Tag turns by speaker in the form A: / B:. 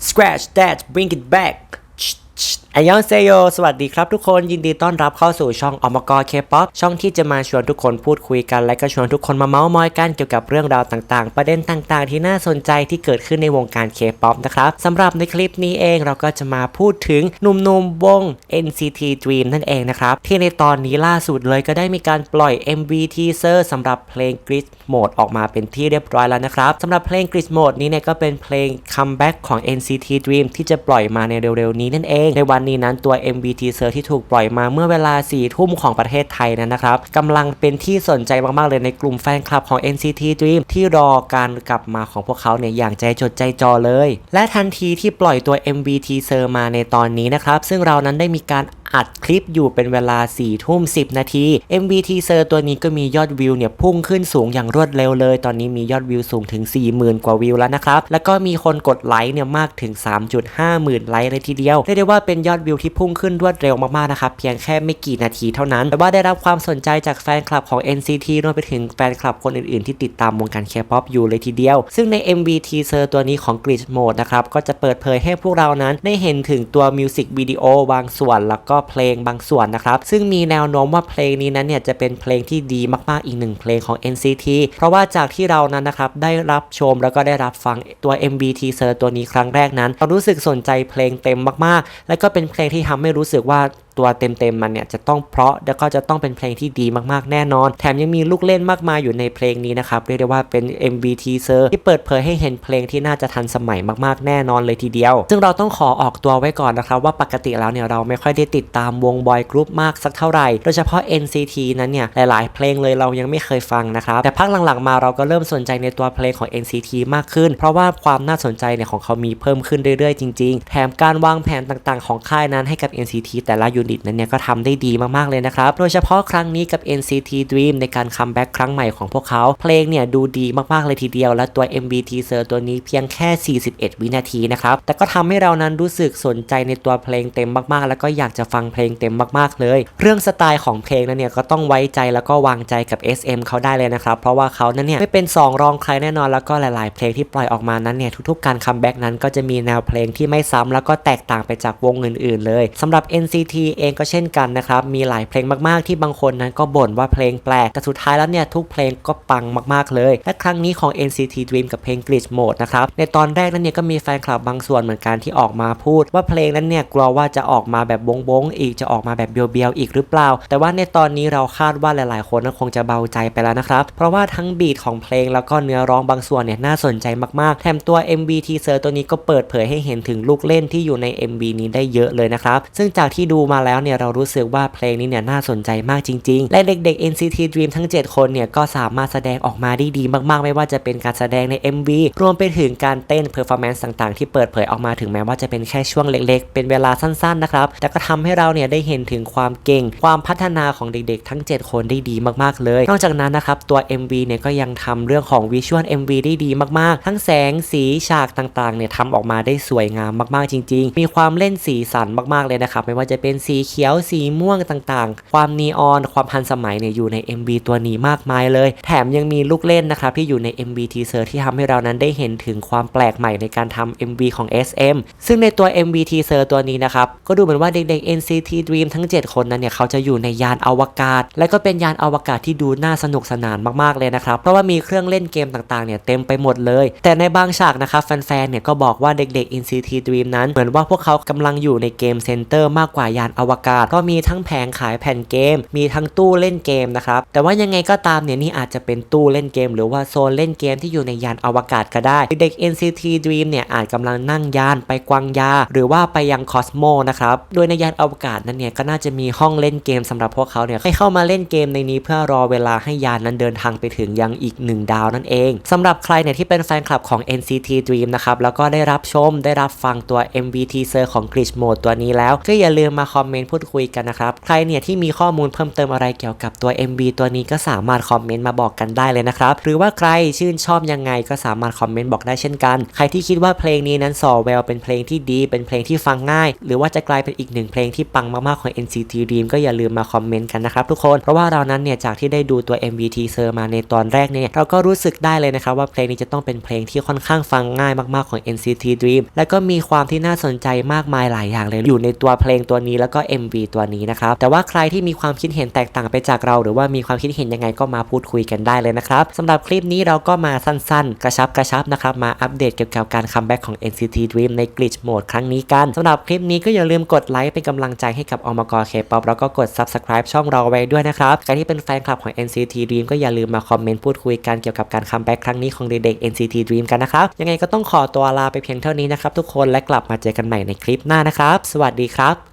A: scratch that bring it back อายองเซโย สวัสดีครับทุกคน ยินดีต้อนรับเข้าสู่ช่องอมกรเคป๊อปช่องที่จะมาชวนทุกคนพูดคุยกัน และก็ชวนทุกคนมาเมาส์มอยกันเกี่ยวกับเรื่องราวต่างๆ ประเด็นต่างๆ ที่น่าสนใจที่เกิดขึ้นในวงการเคป๊อปนะครับสำหรับในคลิปนี้เองเราก็จะมาพูดถึงหนุ่มๆวง NCT Dream นั่นเองนะครับ ที่ในตอนนี้ล่าสุดเลยก็ได้มีการปล่อย MV teaser สำหรับเพลง Grid Mode ออกมาเป็นที่เรียบร้อยแล้วนะครับสำหรับเพลง Grid Mode นี้เนี่ยก็เป็นเพลงคัมแบ็กของ NCT Dream ที่จะปล่อยมาในเร็วๆนี้นั่นเองในวันนี้นั้นตัว MV teaser ที่ถูกปล่อยมาเมื่อเวลา4ทุ่มของประเทศไทยนั้นนะครับกำลังเป็นที่สนใจมากๆเลยในกลุ่มแฟนคลับของ NCT Dream ที่รอการกลับมาของพวกเขาเนี่ยอย่างใจจดใจจ่อเลย และทันทีที่ปล่อยตัว MV teaser มาในตอนนี้นะครับซึ่งเรานั้นได้มีการอัดคลิปอยู่เป็นเวลา4ทุ่ม10 นาที MV teaser ตัวนี้ก็มียอดวิวเนี่ยพุ่งขึ้นสูงอย่างรวดเร็วเลย ตอนนี้มียอดวิวสูงถึง 40,000 กว่าวิวแล้วนะครับ แล้วก็มีคนกดไลค์เนี่ยมากถึง 3.5 หมื่นไลค์เลยทีเดียว เรียกได้ว่าเป็นยอดวิวที่พุ่งขึ้นรวดเร็วมากๆนะครับเพียงแค่ไม่กี่นาทีเท่านั้นแต่ว่าได้รับความสนใจจากแฟนคลับของ NCT รวมไปถึงแฟนคลับคนอื่นๆ ที่ติดตามวงการเคป๊อปอยู่เลยทีเดียว ซึ่งใน MV teaser ตัวนี้ของ Glitch Mode นะครับก็จะเปิดเผยให้พวกเรานั้นได้เห็นถึงตัวมิวสิกวิดีโอบางส่วน แล้วก็เพลงบางส่วนนะครับซึ่งมีแนวโน้มว่าเพลงนี้นั้นเนี่ยจะเป็นเพลงที่ดีมากๆอีกหนึ่งเพลงของ NCT เพราะว่าจากที่เรานั้นนะครับได้รับชมแล้วก็ได้รับฟังตัว MV teaser ตัวนี้ครั้งแรกนั้นเรารู้สึกสนใจเพลงเต็มมากๆและก็เป็นเพลงที่ทำให้รู้สึกว่าตัวเต็มๆมันเนี่ยจะต้องเพราะแล้วก็จะต้องเป็นเพลงที่ดีมากๆแน่นอน แถมยังมีลูกเล่นมากมายอยู่ในเพลงนี้นะครับเรียกได้ว่าเป็น MV teaser ที่เปิดเผยให้เห็นเพลงที่น่าจะทันสมัยมากๆแน่นอนเลยทีเดียว ซึ่งเราต้องขอออกตัวไว้ก่อนนะครับ ว่าปกติแล้วเนี่ยเราไม่ค่อยได้ติดตามวงบอยกรุ๊ปมากสักเท่าไหร่ โดยเฉพาะ NCT นั้นเนี่ยหลายๆ เพลงเลยเรายังไม่เคยฟังนะครับแต่พักหลังๆมาเราก็เริ่มสนใจในตัวเพลงของ NCT มากขึ้น เพราะว่าความน่าสนใจเนี่ยของเขามีเพิ่มขึ้นเรื่อยๆ จริง ๆ แถมการวางแผนต่างๆ ของค่ายนั้นให้กับ NCT แต่ละยูนิตนั้นเนี่ยก็ทำได้ดีมากๆเลยนะครับ โดยเฉพาะครั้งนี้กับ NCT Dream ในการคัมแบ็กครั้งใหม่ของพวกเขา เพลงเนี่ยดูดีมากๆเลยทีเดียว และตัว MV teaser ตัวนี้เพียงแค่ 41 วินาทีนะครับ แต่ก็ทำให้เรานั้นรู้สึกสนใจในตัวเพลงเต็มมากๆ แล้วก็อยากจะฟังเพลงเต็มมากๆเลย เรื่องสไตล์ของเพลงนั้นเนี่ยก็ต้องไว้ใจแล้วก็วางใจกับ SM เขาได้เลยนะครับ เพราะว่าเขานั้นเนี่ยไม่เป็นสองรองใครแน่นอน แล้วก็หลาย ๆ เพลงที่ปล่อยออกมานั้นเนี่ยทุก ๆ การคัมแบ็กนั้นก็จะมีแนวเพลงที่ไม่ซ้ำแล้วก็แตกต่างไปจากวงอื่น ๆ เลยสำหรับ NCT เองก็เช่นกันนะครับ มีหลายเพลงมากๆที่บางคนนั้นก็บ่นว่าเพลงแปลก แต่สุดท้ายแล้วเนี่ยทุกเพลงก็ปังมากๆเลย และครั้งนี้ของ NCT Dream กับเพลง Glitch Mode นะครับ ในตอนแรกนั้นเนี่ยก็มีแฟนคลับบางส่วนเหมือนกันที่ออกมาพูด ว่าเพลงนั้นเนี่ยกลัวว่าจะออกมาแบบบงบงๆอีกจะออกมาแบบเบียวๆอีกหรือเปล่า แต่ว่าในตอนนี้เราคาดว่าหลายๆคนนั้นคงจะเบาใจไปแล้วนะครับ เพราะว่าทั้งบีทของเพลงแล้วก็เนื้อร้องบางส่วนเนี่ยน่าสนใจมากๆ แถมตัว MV teaser ตัวนี้ก็เปิดเผยให้เห็นถึงลูกเล่นที่อยู่ใน MV นี้ได้เยอะเลยนะครับ ซึ่งจากที่ดูมาแล้วเนี่ยเรารู้สึกว่าเพลงนี้เนี่ยน่าสนใจมากจริง ๆ และเด็กๆ NCT Dream ทั้ง 7 คนเนี่ยก็สามารถแสดงออกมาได้ดีมากๆ ไม่ว่าจะเป็นการแสดงใน MV รวมไปถึงการเต้น performance ต่างๆ ที่เปิดเผยออกมาถึงแม้ว่าจะเป็นแค่ช่วงเล็กๆ เป็นเวลาสั้นๆนะครับแต่ก็ทำให้เราเนี่ยได้เห็นถึงความเก่ง ความพัฒนาของเด็กๆ ทั้ง 7 คนได้ดีมากๆเลย นอกจากนั้นนะครับตัว MV เนี่ยก็ยังทำเรื่องของ Visual MV ได้ดีมากๆ ทั้งแสงสีฉากต่างๆเนี่ยทำออกมาได้สวยงามมากๆจริง ๆ มีความเล่นสีสันมากๆเลยนะครับไม่ว่าจะเป็นสีีเขียวสีม่วงต่างๆ ความนีออนความทันสมัยเนี่ยอยู่ใน MV ตัวนี้มากมายเลย แถมยังมีลูกเล่นนะครับที่อยู่ใน MV teaser ที่ทำให้เรานั้นได้เห็นถึงความแปลกใหม่ในการทำ MV ของ SM ซึ่งในตัว MV teaser ตัวนี้นะครับก็ดูเหมือนว่าเด็กๆ NCT Dream ทั้ง 7 คนนั้นเนี่ยเขาจะอยู่ในยานอวกาศ และก็เป็นยานอวกาศที่ดูน่าสนุกสนานมากๆเลยนะครับเพราะว่ามีเครื่องเล่นเกมต่างๆเนี่ยเต็มไปหมดเลย แต่ในบางฉากนะครับแฟนๆเนี่ยก็บอกว่าเด็กๆ NCT Dream นั้นเหมือนว่าพวกเขากำลังอยู่ในเกมเซ็นเตอร์มากกว่ายานอวกาศ ก็มีทั้งแผงขายแผ่นเกม มีทั้งตู้เล่นเกมนะครับ แต่ว่ายังไงก็ตามเนี่ยนี่อาจจะเป็นตู้เล่นเกม หรือว่าโซนเล่นเกมที่อยู่ในยานอวกาศก็ได้ เด็ก NCT Dream เนี่ยอาจกำลังนั่งยานไปกวางยา หรือว่าไปยังคอสโมนะครับ โดยในยานอวกาศนั้นเนี่ยก็น่าจะมีห้องเล่นเกมสำหรับพวกเขาเนี่ยให้เข้ามาเล่นเกมในนี้เพื่อรอเวลาให้ยานนั้นเดินทางไปถึงยังอีกหนึ่งดาวนั่นเองสำหรับใครเนี่ยที่เป็นแฟนคลับของ NCT Dream นะครับแล้วก็ได้รับชมได้รับฟังตัว MV teaser ของ Glitch Mode ตัวนี้แล้วก็อย่าลืมมาคอมเเมนต์พูดคุยกันนะครับ ใครเนี่ยที่มีข้อมูลเพิ่มเติมอะไรเกี่ยวกับตัว MV ตัวนี้ก็สามารถคอมเมนต์มาบอกกันได้เลยนะครับ หรือว่าใครชื่นชอบยังไงก็สามารถคอมเมนต์บอกได้เช่นกัน ใครที่คิดว่าเพลงนี้นั้นสอแววเป็นเพลงที่ดีเป็นเพลงที่ฟังง่าย หรือว่าจะกลายเป็นอีกหนึ่งเพลงที่ปังมากๆของ NCT Dream ก็อย่าลืมมาคอมเมนต์กันนะครับทุกคนเพราะว่าเรานั้นเนี่ยจากที่ได้ดูตัว MV teaser มาในตอนแรกเนี่ยเราก็รู้สึกได้เลยนะครับว่าเพลงนี้จะต้องเป็นเพลงที่ค่อนข้างฟังง่ายมากๆของ NCT Dream แล้วก็มีความที่น่าสนใจมากมายหลายอย่างเลยอยู่ในตัวเพลงตัวนี้แล้วก็ MV ตัวนี้นะครับ แต่ว่าใครที่มีความคิดเห็นแตกต่างไปจากเรา หรือว่ามีความคิดเห็นยังไงก็มาพูดคุยกันได้เลยนะครับสำหรับคลิปนี้เราก็มาสั้นๆ กระชับกระชับนะครับ มาอัปเดตเกี่ยวกับการคัมแบ็กของ NCT Dream ใน Glitch Mode ครั้งนี้กันสำหรับคลิปนี้ก็อย่าลืมกดไลค์เป็นกำลังใจให้กับอมกเคป๊อปแล้วก็กด Subscribe ช่องเราไว้ด้วยนะครับใครที่เป็นแฟนคลับของ NCT Dream ก็อย่าลืมมาคอมเมนต์พูดคุยกันเกี่ยวกับการคัมแบ็กครั้งนี้ของเด็กๆ NCT Dream กันนะครับยังไงก็ต้องขอตัวลาไปเพียงเท่านี้นะครับทุกคนและกลับมาเจอกันใหม่ในคลิปหน้านะครับ สวัสดีครับ